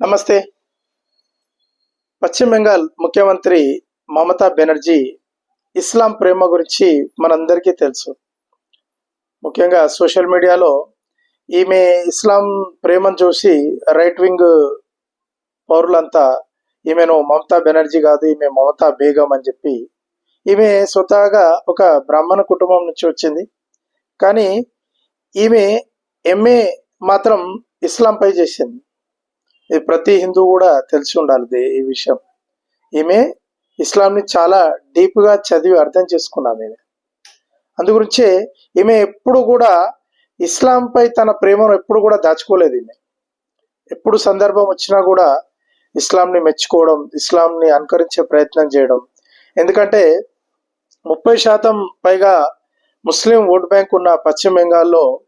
నమస్తే. పశ్చిమ బెంగాల్ ముఖ్యమంత్రి మమతా బెనర్జీ ఇస్లాం ప్రేమ గురించి మనందరికీ తెలుసు. ముఖ్యంగా సోషల్ మీడియాలో ఈమె ఇస్లాం ప్రేమను చూసి రైట్ వింగ్ పౌరులంతా ఈమెను మమతా బెనర్జీ కాదు ఈమె మమతా బేగం అని చెప్పి ఈమె స్వతహాగా ఒక బ్రాహ్మణ కుటుంబం నుంచి వచ్చింది. కానీ ఈమె ఎంఏ మాత్రం ఇస్లాంపై చేసింది. ఇది ప్రతి హిందూ కూడా తెలిసి ఉండాలి ఈ విషయం. ఈమె ఇస్లాంని చాలా డీప్గా చదివి అర్థం చేసుకున్నాం ఈమె. అందుగురించే ఈమె ఎప్పుడు కూడా ఇస్లాంపై తన ప్రేమను ఎప్పుడు కూడా దాచుకోలేదు ఈమె. ఎప్పుడు సందర్భం వచ్చినా కూడా ఇస్లాంని మెచ్చుకోవడం ఇస్లాంని అనుకరించే ప్రయత్నం చేయడం. ఎందుకంటే ముప్పై శాతం పైగా ముస్లిం ఓట్ బ్యాంక్ ఉన్న పశ్చిమ బెంగాల్లో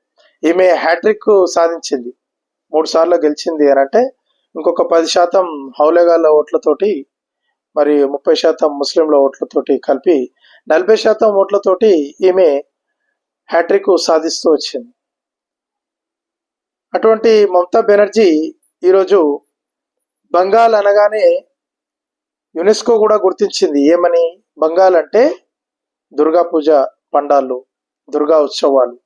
ఈమె హ్యాట్రిక్ సాధించింది. మూడు సార్లు గెలిచింది అని అంటే ఇంకొక పది శాతం హౌలేగాల ఓట్లతోటి మరి ముప్పై శాతం ముస్లింల ఓట్లతోటి కలిపి నలభై శాతం ఓట్లతోటి ఈమె హ్యాట్రిక్ సాధిస్తూ వచ్చింది. అటువంటి మమతా బెనర్జీ ఈరోజు బంగాల్ అనగానే యునెస్కో కూడా గుర్తించింది. ఏమని? బంగాల్ అంటే దుర్గా పూజ పండాలు దుర్గా ఉత్సవాలు.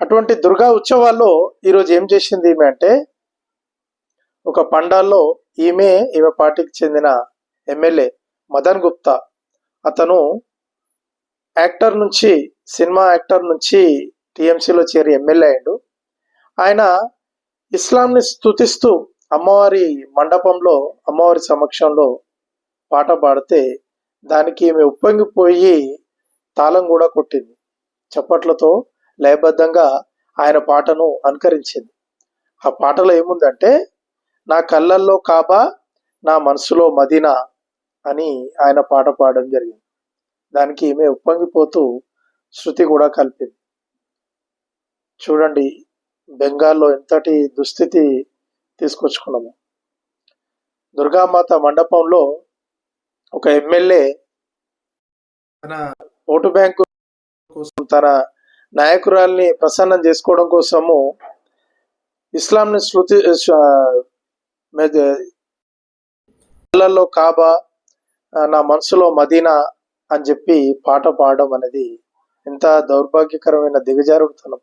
అటువంటి దుర్గా ఉత్సవాల్లో ఈరోజు ఏం చేసింది ఈమె అంటే ఒక పండాల్లో ఈమె ఈమె పార్టీకి చెందిన ఎమ్మెల్యే మదన్ గుప్తా. అతను యాక్టర్ నుంచి సినిమా యాక్టర్ నుంచి టీఎంసీలో చేరి ఎమ్మెల్యే అయ్యాడు. ఆయన ఇస్లాంని స్తుతిస్తూ అమ్మవారి మండపంలో అమ్మవారి సమక్షంలో పాట పాడితే దానికి ఈమె ఉప్పొంగిపోయి తాళం కూడా కొట్టింది. చప్పట్లతో లయబద్ధంగా ఆయన పాటను అనుకరించింది. ఆ పాటలో ఏముందంటే నా కళ్ళల్లో కాబా నా మనసులో మదీనా అని ఆయన పాట పాడడం జరిగింది. దానికి ఈమె ఉప్పొంగిపోతూ శృతి కూడా కలిపింది. చూడండి బెంగాల్లో ఎంతటి దుస్థితి తీసుకొచ్చుకున్నాము దుర్గామాత మండపంలో ఒక ఎమ్మెల్యే తన ఓటు బ్యాంకు కోసం తన నాయకురాల్ని ప్రసన్నం చేసుకోవడం కోసము ఇస్లాంని శృతి కళ్ళల్లో కాబా నా మనసులో మదీనా అని చెప్పి పాట పాడడం అనేది ఎంత దౌర్భాగ్యకరమైన దిగజారుడుతనం.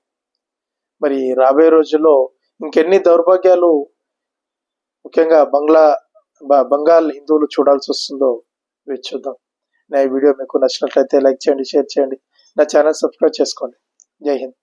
మరి రాబోయే రోజుల్లో ఇంకెన్ని దౌర్భాగ్యాలు ముఖ్యంగా బంగ్లా బంగాల్ హిందువులు చూడాల్సి వస్తుందో వేచి చూద్దాం. నా ఈ వీడియో మీకు నచ్చినట్లయితే లైక్ చేయండి షేర్ చేయండి. నా ఛానల్ సబ్స్క్రైబ్ చేసుకోండి. జై హింద్.